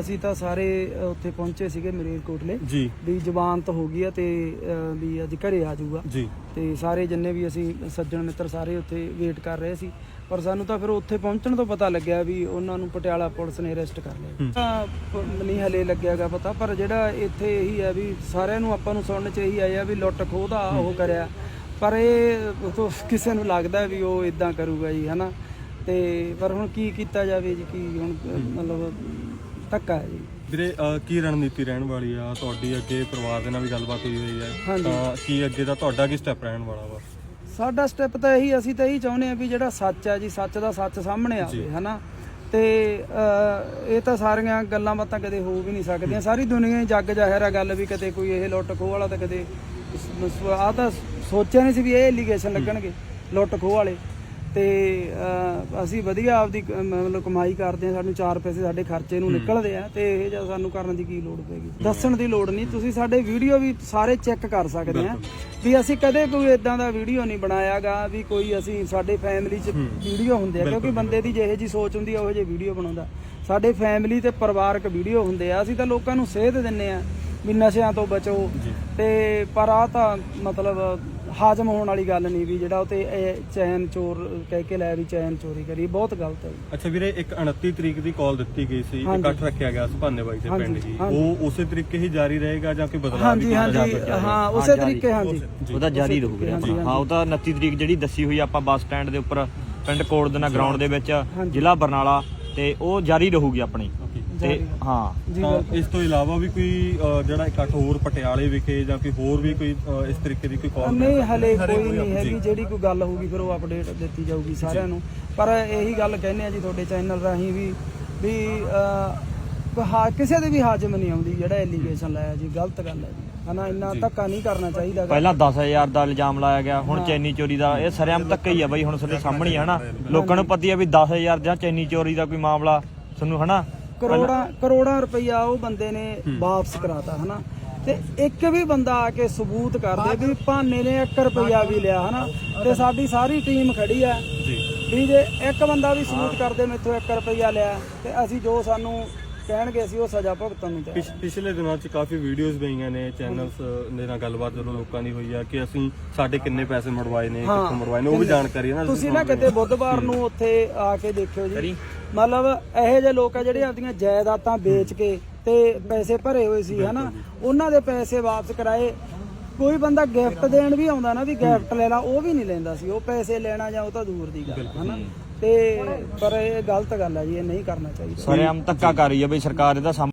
ਅਸੀਂ ਤਾਂ ਸਾਰੇ ਉੱਥੇ ਪਹੁੰਚੇ ਸੀਗੇ ਮਰੇਲਕੋਟਲੇ। ਜੀ। ਵੀ ਜ਼ਮਾਨਤ ਹੋ ਗਈ ਆ ਤੇ ਵੀ ਅੱਜ ਘਰੇ ਆ ਜਾਊਗਾ। ਜੀ। ਤੇ ਸਾਰੇ ਜਿੰਨੇ ਵੀ ਅਸੀਂ ਸੱਜਣ ਮਿੱਤਰ ਸਾਰੇ ਉੱਥੇ ਵੇਟ ਕਰ ਰਹੇ ਸੀ। ਪਰ ਸਾਨੂੰ ਤਾਂ ਫਿਰ ਉੱਥੇ ਪਹੁੰਚਣ ਤੋਂ ਪਤਾ ਲੱਗਿਆ ਵੀ ਉਹਨਾਂ ਨੂੰ ਪਟਿਆਲਾ ਪੁਲਿਸ ਨੇ ਅਰੈਸਟ ਕਰ ਲਿਆ। ਤਾਂ ਪ- ਨਹੀਂ ਹਲੇ ਲੱਗਿਆਗਾ ਪਤਾ ਪਰ ਜਿਹੜਾ ਇੱਥੇ ਇਹੀ ਹੈ ਵੀ ਸਾਰਿਆਂ ਨੂੰ ਆਪਾਂ ਨੂੰ ਸੁਣਨ ਚ ਇਹੀ ਆਇਆ ਵੀ ਲੁੱਟ ਖੋਹ ਦਾ ਉਹ ਕਰਿਆ। ਪਰ ਇਹ ਉਹ ਕਿਸੇ ਨੂੰ ਲੱਗਦਾ ਵੀ ਉਹ ਇਦਾਂ ਕਰੂਗਾ ਜੀ ਹਨਾ? ਤੇ ਪਰ ਹੁਣ ਕੀ ਕੀਤਾ ਜਾਵੇ ਜੀ ਕੀ ਹੁਣ ਮਤਲਬ ਧੱਕਾ ਹੈ ਜੀ। ਵੀਰੇ ਅਹ, ਕੀ ਰਣਨੀਤੀ ਰਹਿਣ ਵਾਲੀ ਆ? ਤੁਹਾਡੀ ਅੱਗੇ ਪਰਿਵਾਰ ਦੇ ਨਾਲ ਵੀ ਗੱਲਬਾਤ ਹੋਈ ਹੋਈ ਹੈ। ਹਾਂਜੀ। ਤਾਂ ਕੀ ਅੱਗੇ ਦਾ ਤੁਹਾਡਾ ਕੀ ਸਟੈਪ ਰਹਿਣ ਵਾਲਾ ਵਾ? ਸਾਡਾ ਸਟੈਪ ਤਾਂ ਇਹੀ ਅਸੀਂ ਤਾਂ ਇਹੀ ਚਾਹੁੰਦੇ ਆ ਵੀ ਜਿਹੜਾ ਸੱਚ ਹੈ ਜੀ ਸੱਚ ਦਾ ਸੱਚ ਸਾਹਮਣੇ ਆਵੇ ਜੀ। ਹਨਾ? ਤੇ ਅਹ, ਇਹ ਤਾਂ ਸਾਰੀਆਂ ਗੱਲਾਂ ਬਾਤਾਂ ਕਦੇ ਹੋ ਵੀ ਨਹੀਂ ਸਕਦੀਆਂ। ਸਾਰੀ ਦੁਨੀਆ ਹੀ ਜੱਗ ਜ਼ਾਹਿਰ ਆ ਗੱਲ ਵੀ ਕਦੇ ਕੋਈ ਇਹ ਲੁੱਟ ਖੋਹ ਵਾਲਾ ਤਾਂ ਕਦੇ ਆ ਤਾਂ ਸੋਚਿਆ ਨਹੀਂ ਸੀ ਵੀ ਇਹ ਐਲੀਗੇਸ਼ਨ ਲੱਗਣਗੇ ਲੁੱਟ ਖੋਹ ਵਾਲੇ। ਤੇ ਅਸੀਂ ਵਧੀਆ ਆਪਦੀ ਮਤਲਬ ਕਮਾਈ ਕਰਦੇ ਆ ਸਾਨੂੰ ਚਾਰ ਪੈਸੇ ਸਾਡੇ ਖਰਚੇ ਨੂੰ ਨਿਕਲਦੇ ਆ ਤੇ ਇਹ ਜਿਹਾ ਸਾਨੂੰ ਕਰਨ ਦੀ ਕੀ ਲੋੜ ਪੈਗੀ ਦੱਸਣ ਦੀ ਲੋੜ ਨਹੀਂ। ਤੁਸੀਂ ਸਾਡੇ ਵੀਡੀਓ ਵੀ ਸਾਰੇ ਚੈੱਕ ਕਰ ਸਕਦੇ ਆ ਵੀ ਅਸੀਂ ਕਦੇ ਕੋਈ ਇਦਾਂ ਦਾ ਵੀਡੀਓ ਨਹੀਂ ਬਣਾਇਆਗਾ ਵੀ ਕੋਈ ਅਸੀਂ ਸਾਡੇ ਫੈਮਿਲੀ 'ਚ ਵੀਡੀਓ ਹੁੰਦੇ ਆ ਕਿਉਂਕਿ ਬੰਦੇ ਦੀ ਜਿਹੇ ਜੀ ਸੋਚ ਹੁੰਦੀ ਆ ਉਹ ਜਿਹੇ ਵੀਡੀਓ ਬਣਾਉਂਦਾ। ਸਾਡੇ ਫੈਮਿਲੀ ਤੇ ਪਰਿਵਾਰਕ ਵੀਡੀਓ ਹੁੰਦੇ ਆ ਅਸੀਂ ਤਾਂ ਲੋਕਾਂ ਨੂੰ ਸੇਧ ਦਿੰਨੇ ਆ ਵੀ ਨਸ਼ਿਆਂ ਤੋਂ ਬਚੋ ਤੇ ਪਰ ਆ ਤਾਂ ਮਤਲਬ ਹਾਜ਼ਮ ਹੋਣ ਵਾਲੀ ਗੱਲ ਨਹੀਂ ਵੀ ਜਿਹੜਾ ਉਹ ਤੇ ਇਹ ਚੈਨ ਚੋਰ ਕਹਿ ਕੇ ਲੈ ਵੀ ਚੈਨ ਚੋਰੀ ਕਰੀ ਬਹੁਤ ਗਲਤ ਹੈ ਜੀ। ਅੱਛਾ ਵੀਰੇ ਇੱਕ 29 ਤਰੀਕ ਦੀ ਕਾਲ ਦਿੱਤੀ ਗਈ ਸੀ ਹਾਂਜੀ। ਇਕੱਠ ਰੱਖਿਆ ਗਿਆ ਸੁਭਾਨੇ ਬਾਈ ਦੇ ਹਾਂਜੀ, ਪਿੰਡ ਹਾਂਜੀ। ਉਹ ਉਸੇ ਤਰੀਕੇ ਹੀ ਜਾਰੀ ਰਹੇਗਾ ਜਾਂ ਕੋਈ ਬਦਲਾਅ ਵੀ ਹਾਂਜੀ ਕੀਤਾ ਜਾ ਹਾਂਜੀ ਸਕਦਾ ਹੈ? ਹਾਂ ਉਸੇ ਤਰੀਕੇ ਹਾਂਜੀ ਉਹਦਾ ਜਾਰੀ ਰਹੂਗਾ ਤਰੀਕੇ, ਹਾਂਜੀ, ਹਾਂ ਉਹ ਤਾਂ 29 ਤਰੀਕ ਜਿਹੜੀ ਦੱਸੀ ਹੋਈ ਆ ਆਪਾਂ ਬੱਸ ਸਟੈਂਡ ਦੇ ਉੱਪਰ ਪਿੰਡ ਕੋੜਦਨਾ ਗਰਾਊਂਡ ਦੇ ਵਿੱਚ। ਜ਼ਿਲ੍ਹਾ ਬਰਨਾਲਾ ਤੇ ਉਹ ਜਾਰੀ ਰਹੂਗੀ ਆਪਣੀ. ਤੇ। ਹਾਂ। ਤਾਂ। ਇਸ ਤੋਂ ਇਲਾਵਾ ਵੀ ਕੋਈ ਜਿਹੜਾ ਇਕੱਠ ਹੋਰ ਪਟਿਆਲੇ ਵਿਖੇ ਜਾਂ ਕੋਈ ਹੋਰ ਵੀ ਕੋਈ ਇਸ ਤਰੀਕੇ ਦੀ ਕੋਈ ਕਾਲ ਨਹੀਂ ਹਲੇ ਕੋਈ ਨਹੀਂ ਹੈਗੀ ਜਿਹੜੀ ਕੋਈ ਗੱਲ ਹੋਊਗੀ ਫਿਰ ਉਹ ਅਪਡੇਟ ਦਿੱਤੀ ਜਾਊਗੀ ਸਾਰਿਆਂ ਨੂੰ। ਪਰ ਇਹੀ ਗੱਲ ਕਹਿੰਦੇ ਆ ਜੀ ਤੁਹਾਡੇ ਚੈਨਲ ਰਾਹੀਂ ਵੀ ਵੀ ਅਹ, ਹਾ- ਕਿਸੇ ਦੇ ਵੀ ਹਾਜ਼ਮ ਨਹੀਂ ਆਉਂਦੀ ਜਿਹੜਾ ਐਲੀਗੇਸ਼ਨ ਲਾਇਆ ਜੀ ਗਲਤ ਗੱਲ ਹੈ ਜੀ। ਹਨਾ ਇੰਨਾ ਧੱਕਾ ਨਹੀਂ ਕਰਨਾ ਚਾਹੀਦਾ। ਗਾ। ਪਹਿਲਾਂ 10000 ਦਾ ਇਲਜ਼ਾਮ ਲਾਇਆ ਗਿਆ ਹੁਣ ਚੈਨੀ ਚੋਰੀ ਦਾ ਇਹ ਸਰਿਆਮ ਧੱਕਾ ਹੀ ਆ ਬਈ ਹੁਣ ਤੁਹਾਡੇ ਸਾਹਮਣੇ ਹੀ ਆ ਹਨਾ। ਲੋਕਾਂ ਨੂੰ ਪਤਾ ਹੀ ਆ ਵੀ 10000 ਜਾਂ ਚੈਨੀ ਚੋਰੀ ਦਾ ਕੋਈ ਮਾਮਲਾ ਤੁਹਾਨੂੰ ਹਨਾ ਕਰੋੜਾਂ ਕਰੋੜਾਂ ਰੁਪਈਆ ਉਹ ਬੰਦੇ ਨੇ ਵਾਪਸ ਕਰਾਤਾ ਹਨਾ? ਤੇ ਇੱਕ ਵੀ ਬੰਦਾ ਆ ਕੇ ਸਬੂਤ ਕਰ ਦੇ ਵੀ ਭਾਨੇ ਨੇ 1 ਰੁਪਈਆ ਵੀ ਲਿਆ ਹਨਾ? ਤੇ ਸਾਡੀ ਸਾਰੀ ਟੀਮ ਖੜੀ ਆ। ਜੀ। ਵੀ ਜੇ ਇੱਕ ਬੰਦਾ ਵੀ ਸਬੂਤ ਕਰਦੇ ਮੇਥੋਂ 1 ਰੁਪਈਆ ਲਿਆ ਤੇ ਅਸੀਂ ਜੋ ਸਾਨੂੰ ਕਹਿਣਗੇ ਅਸੀਂ ਉਹ ਸਜ਼ਾ ਭੁਗਤਣ ਨੂੰ ਤਿਆਰ ਪਿਛ- ਪਿਛਲੇ ਦਿਨਾਂ 'ਚ ਕਾਫੀ ਵੀਡੀਓਜ਼ ਪਈਆਂ ਨੇ ਚੈਨਲਸ ਦੇ ਨਾਲ ਗੱਲਬਾਤ ਜਦੋਂ ਲੋਕਾਂ ਦੀ ਹੋਈ ਆ ਕਿ ਅਸੀਂ ਸਾਡੇ ਕਿੰਨੇ ਪੈਸੇ ਮੜਵਾਏ ਨੇ। ਕਿੱਥੋਂ ਮੜਵਾਏ ਨੇ ਉਹ ਵੀ ਜਾਣਕਾਰੀ ਹੈ ਨਾ ਤੁਸੀਂ ਨਾ ਕਿਤੇ ਬੁੱਧਵਾਰ ਨੂੰ ਉੱਥੇ ਆ ਕੇ ਦੇਖਿਓ ਜੀ। ਮਤਲਬ ਇਹੋ ਜਿਹੇ ਲੋਕ ਆ ਜਿਹੜੇ ਆਪਦੀਆਂ ਜਾਇਦਾਦਾਂ ਵੇਚ ਕੇ ਤੇ ਪੈਸੇ ਭਰੇ ਹੋਏ ਸੀ ਹਨਾ? ਉਹਨਾਂ ਦੇ ਪੈਸੇ ਵਾਪਸ ਕਰਾਏ। ਕੋਈ ਬੰਦਾ ਗਿਫਟ ਦੇਣ ਵੀ ਆਉਂਦਾ ਨਾ ਵੀ ਗਿਫਟ ਲੈ ਲਾ ਉਹ ਵੀ ਨਹੀਂ ਲੈਂਦਾ ਸੀ। ਉਹ ਪੈਸੇ ਲੈਣਾ ਜਾਂ ਉਹ ਤਾਂ ਦੂਰ ਦੀ ਗੱਲ ਆ, ਹਨਾ? ਤੇ ਪਰ ਇਹ ਗਲਤ ਗੱਲ ਹੈ ਜੀ ਇਹ ਨਹੀਂ ਕਰਨਾ ਚਾਹੀਦਾ। ਸਰਿਆਮ ਧੱਕਾ ਕਰ ਰਹੀ ਆ ਬਈ ਸਰਕਾਰ ਇਹਦਾ ਸਾਹਮਣੇ